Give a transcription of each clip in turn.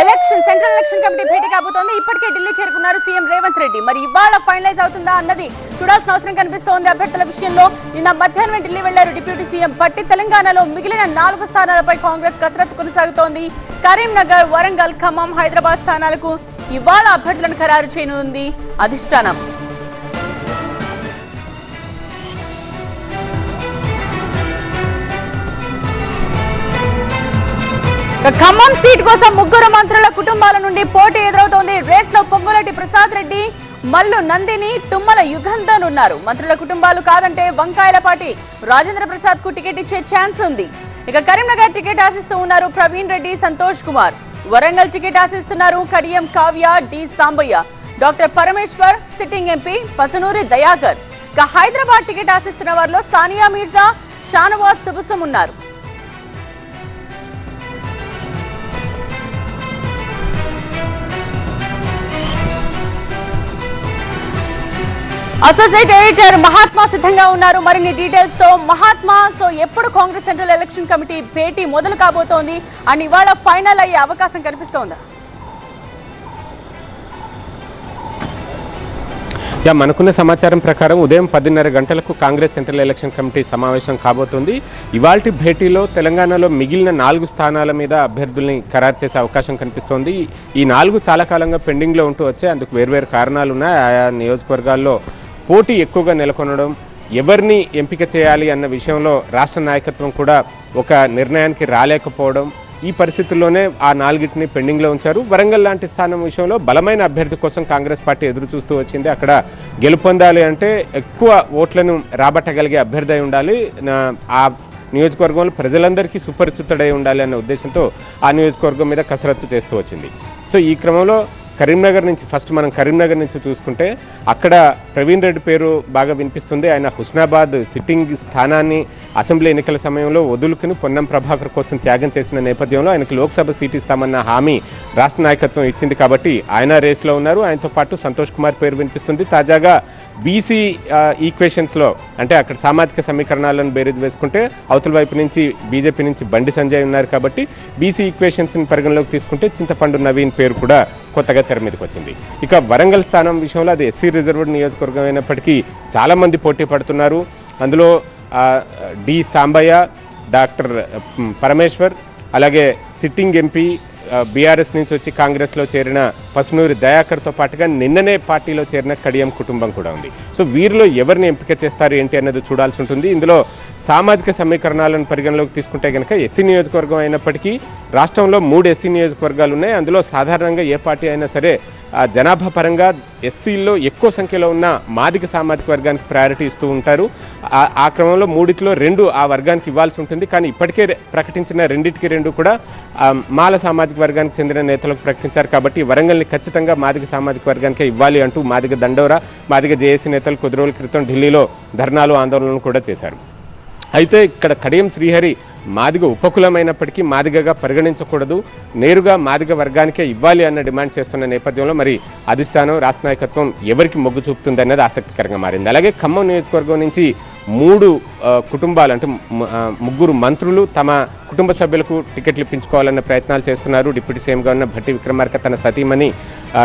Election central election committee భేటీ కాబోతోంది. ఇప్పటికే ఢిల్లీ చేరుకున్నారు సీఎం రేవంత్ రెడ్డి. మరి ఇవాళ ఫైనలైజ్ అవుతుందా అన్నది చూడాల్సిన అవసరం కనిపిస్తోంది అభ్యర్థుల విషయంలో. నిన్న మధ్యాహ్నం ఢిల్లీ వెళ్ళారు డిప్యూటీ సీఎం. పట్టి తెలంగాణలో మిగిలిన నాలుగు స్థానాలపై కాంగ్రెస్ కసరత్తు కొనసాగుతోంది. కరీంనగర్ వరంగల్ ఖమ్మం హైదరాబాద్ స్థానాలకు ఇవాళ అభ్యర్థులను ఖరారు చేయనుంది అధిష్టానం. ఖమ్మం సీట్ కోసం ముగ్గురు మంత్రుల కుటుంబాల నుండి పోటీ ఎదురవుతోంది. రేస్లో పొంగులటి ప్రసాద్ రెడ్డి మల్లు నందిని తుమ్మల యుగంధన్ ఉన్నారు. మంత్రుల కుటుంబాలు కాదంటే వంకాయలపాటి రాజేంద్ర ప్రసాద్కు టికెట్ ఇచ్చే ఛాన్స్ ఉంది. ఇక కరీంనగర్ టికెట్ ఆశిస్తూ ఉన్నారు ప్రవీణ్ రెడ్డి సంతోష్ కుమార్. వరంగల్ టికెట్ ఆశిస్తున్నారు Kadiyam Kavya D Sambaiah. Doctor Parameshwar sitting MP Pasunuri Dayakar. ఇక హైదరాబాద్ టికెట్ ఆశిస్తున్న వారిలో సానియా మీర్జా షానవాస్ తుబుసం ఉన్నారు అసోసియేట్ ఎడిటర్ మహాత్మా సిద్ధంగా ఉన్నారు. మరిన్ని డీటెయిల్స్తో మహాత్మా. సో ఎప్పుడు కాంగ్రెస్ సెంట్రల్ ఎలక్షన్ కమిటీ భేటీ మొదలు కాబోతోంది? అండ్ ఇవాళ ఫైనల్ అయ్యే అవకాశం కనిపిస్తోందా? యా మనకున్న సమాచారం ప్రకారం ఉదయం పదిన్నర గంటలకు కాంగ్రెస్ సెంట్రల్ ఎలక్షన్ కమిటీ సమావేశం కాబోతుంది. ఇవాల్టి భేటీలో తెలంగాణలో మిగిలిన నాలుగు స్థానాల మీద అభ్యర్థుల్ని ఖరారు చేసే అవకాశం కనిపిస్తోంది. ఈ నాలుగు చాలా కాలంగా పెండింగ్లో ఉంటూ వచ్చే అందుకు వేర్వేరు కారణాలు ఉన్నాయి ఆయా నియోజకవర్గాల్లో పోటీ ఎక్కువగా నెలకొనడం ఎవరిని ఎంపిక చేయాలి అన్న విషయంలో రాష్ట్ర నాయకత్వం కూడా ఒక నిర్ణయానికి రాలేకపోవడం ఈ పరిస్థితుల్లోనే ఆ నాలుగిటిని పెండింగ్లో ఉంచారు. వరంగల్ లాంటి స్థానం విషయంలో బలమైన అభ్యర్థి కోసం కాంగ్రెస్ పార్టీ ఎదురు చూస్తూ వచ్చింది. అక్కడ గెలుపొందాలి అంటే ఎక్కువ ఓట్లను రాబట్టగలిగే అభ్యర్థి అయి ఉండాలి. ఆ నియోజకవర్గంలో ప్రజలందరికీ సుపరిచితుడై ఉండాలి అన్న ఉద్దేశంతో ఆ నియోజకవర్గం మీద కసరత్తు చేస్తూ వచ్చింది. సో ఈ క్రమంలో కరీంనగర్ నుంచి ఫస్ట్ మనం కరీంనగర్ నుంచి చూసుకుంటే అక్కడ ప్రవీణ్ రెడ్డి పేరు బాగా వినిపిస్తుంది. ఆయన హుస్నాబాద్ సిట్టింగ్ స్థానాన్ని అసెంబ్లీ ఎన్నికల సమయంలో వదులుకుని పొన్నం ప్రభాకర్ కోసం త్యాగం చేసిన నేపథ్యంలో ఆయనకు లోక్సభ సీట్ ఇస్తామన్న హామీ రాష్ట్ర నాయకత్వం ఇచ్చింది కాబట్టి ఆయన రేస్లో ఉన్నారు. ఆయనతో పాటు సంతోష్ కుమార్ పేరు వినిపిస్తుంది. తాజాగా బీసీ ఈక్వేషన్స్లో అంటే అక్కడ సామాజిక సమీకరణాలను బేరీజ్ వేసుకుంటే అవతల వైపు నుంచి బీజేపీ నుంచి బండి సంజయ్ ఉన్నారు కాబట్టి బీసీ ఈక్వేషన్స్ని పరిగణలోకి తీసుకుంటే చింతపండు నవీన్ పేరు కూడా కొత్తగా తెర మీదకి వచ్చింది. ఇక వరంగల్ స్థానం విషయంలో అది ఎస్సీ రిజర్వ్డ్ నియోజకవర్గం అయినప్పటికీ చాలామంది పోటీ పడుతున్నారు. అందులో డి సాంబయ్య డాక్టర్ పరమేశ్వర్ అలాగే సిట్టింగ్ ఎంపీ బీఆర్ఎస్ నుంచి వచ్చి కాంగ్రెస్లో చేరిన పసునూరి దయాకర్తో పాటుగా నిన్ననే పార్టీలో చేరిన కడియం కుటుంబం కూడా ఉంది. సో వీరిలో ఎవరిని ఎంపిక చేస్తారు ఏంటి అన్నది చూడాల్సి ఉంటుంది. ఇందులో సామాజిక సమీకరణాలను పరిగణలోకి తీసుకుంటే కనుక ఎస్సీ నియోజకవర్గం అయినప్పటికీ రాష్ట్రంలో మూడు ఎస్సీ నియోజకవర్గాలు ఉన్నాయి. అందులో సాధారణంగా ఏ పార్టీ అయినా సరే జనాభా పరంగా ఎస్సీల్లో ఎక్కువ సంఖ్యలో ఉన్న మాదిక సామాజిక వర్గానికి ప్రయారిటీ ఇస్తూ ఉంటారు. ఆ- క్రమంలో మూడిట్లో రెండు ఆ వర్గానికి ఇవ్వాల్సి ఉంటుంది. కానీ ఇప్పటికే ప్రకటించిన రెండింటికి రెండు కూడా మాల సామాజిక వర్గానికి చెందిన నేతలకు ప్రకటించారు. కాబట్టి వరంగల్ని ఖచ్చితంగా మాదిక సామాజిక వర్గానికే ఇవ్వాలి అంటూ మాదిక దండోరా మాదిక జేఏసీ నేతలు కొద్ది రోజుల క్రితం ఢిల్లీలో ధర్నాలు ఆందోళనలు కూడా చేశారు. అయితే ఇక్కడ కడియం శ్రీహరి మాదిగ ఉపకులమైనప్పటికీ మాదిగగా పరిగణించకూడదు. నేరుగా మాదిగ వర్గానికే ఇవ్వాలి అన్న డిమాండ్ చేస్తున్న నేపథ్యంలో మరి అధిష్టానం రాష్ట్ర నాయకత్వం ఎవరికి మొగ్గు చూపుతుంది అనేది ఆసక్తికరంగా మారింది. అలాగే ఖమ్మం నియోజకవర్గం నుంచి మూడు కుటుంబాలు అంటే ముగ్గురు మంత్రులు తమ కుటుంబ సభ్యులకు టికెట్లు ఇప్పించుకోవాలన్న ప్రయత్నాలు చేస్తున్నారు. డిప్యూటీ సీఎంగా ఉన్న భట్టి విక్రమార్క తన సతీమణి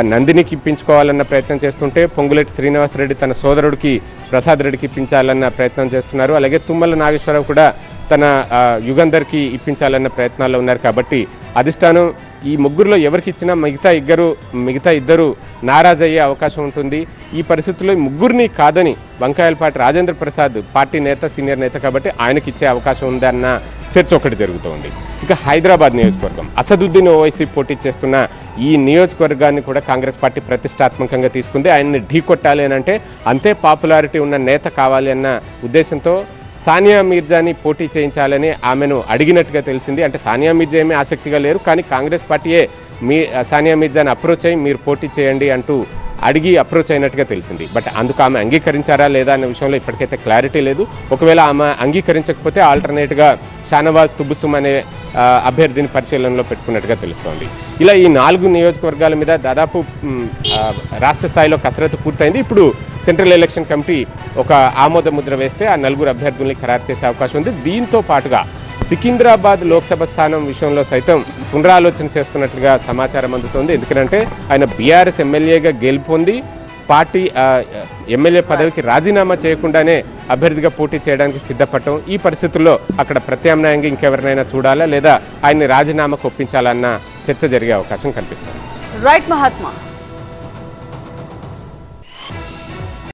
నందినికి ఇప్పించుకోవాలన్న ప్రయత్నం చేస్తుంటే పొంగులేటి శ్రీనివాసరెడ్డి తన సోదరుడికి ప్రసాద్ రెడ్డికి ఇప్పించాలన్న ప్రయత్నం చేస్తున్నారు. అలాగే తుమ్మల నాగేశ్వరరావు కూడా తన ఆ, యుగంధర్కి ఇప్పించాలన్న ప్రయత్నాల్లో ఉన్నారు. కాబట్టి అధిష్టానం ఈ ముగ్గురులో ఎవరికి ఇచ్చినా మిగతా ఇద్దరు మిగతా ఇద్దరు నారాజ్ అయ్యే అవకాశం ఉంటుంది. ఈ పరిస్థితుల్లో ముగ్గురిని కాదని వంకాయలపాటి రాజేంద్ర ప్రసాద్ పార్టీ నేత సీనియర్ నేత కాబట్టి ఆయనకి ఇచ్చే అవకాశం ఉందన్న చర్చ ఒకటి జరుగుతోంది. ఇక హైదరాబాద్ నియోజకవర్గం. అసదుద్దీన్ ఓవైసీ పోటీ చేస్తున్న ఈ నియోజకవర్గాన్ని కూడా కాంగ్రెస్ పార్టీ ప్రతిష్టాత్మకంగా తీసుకుంది. ఆయన్ని ఢీకొట్టాలి అని అంటే అంతే పాపులారిటీ ఉన్న నేత కావాలి అన్న ఉద్దేశంతో సానియా మీర్జాని పోటీ చేయించాలని ఆమెను అడిగినట్టుగా తెలిసింది. అంటే సానియా మీర్జా ఏమీ ఆసక్తిగా లేరు. కానీ కాంగ్రెస్ పార్టీయే మీ సానియా మీర్జాని అప్రోచ్ అయ్యి మీరు పోటీ చేయండి అంటూ అడిగి అప్రోచ్ అయినట్టుగా తెలిసింది. బట్ అందుకు ఆమె అంగీకరించారా లేదా అనే విషయంలో ఇప్పటికైతే క్లారిటీ లేదు. ఒకవేళ ఆమె అంగీకరించకపోతే ఆల్టర్నేట్గా షానవాజ్ తుబుసుమ్ అనే అభ్యర్థిని పరిశీలనలో పెట్టుకున్నట్టుగా తెలుస్తోంది. ఇలా ఈ నాలుగు నియోజకవర్గాల మీద దాదాపు రాష్ట్ర స్థాయిలో కసరత్తు పూర్తయింది. ఇప్పుడు సెంట్రల్ ఎలక్షన్ కమిటీ ఒక ఆమోద ముద్ర వేస్తే ఆ నలుగురు అభ్యర్థుల్ని ఖరారు చేసే అవకాశం ఉంది. దీంతో పాటుగా సికింద్రాబాద్ లోక్సభ స్థానం విషయంలో సైతం పునరాలోచన చేస్తున్నట్లుగా సమాచారం అందుతోంది. ఎందుకంటే ఆయన బీఆర్ఎస్ ఎమ్మెల్యేగా గెలుపొంది పార్టీ ఎమ్మెల్యే పదవికి రాజీనామా చేయకుండానే అభ్యర్థిగా పోటీ చేయడానికి సిద్ధపడటం ఈ పరిస్థితుల్లో అక్కడ ప్రత్యామ్నాయంగా ఇంకెవరినైనా చూడాలా లేదా ఆయన్ని రాజీనామాకు ఒప్పించాలన్న చర్చ జరిగే అవకాశం కనిపిస్తుంది. రైట్ మహాత్మా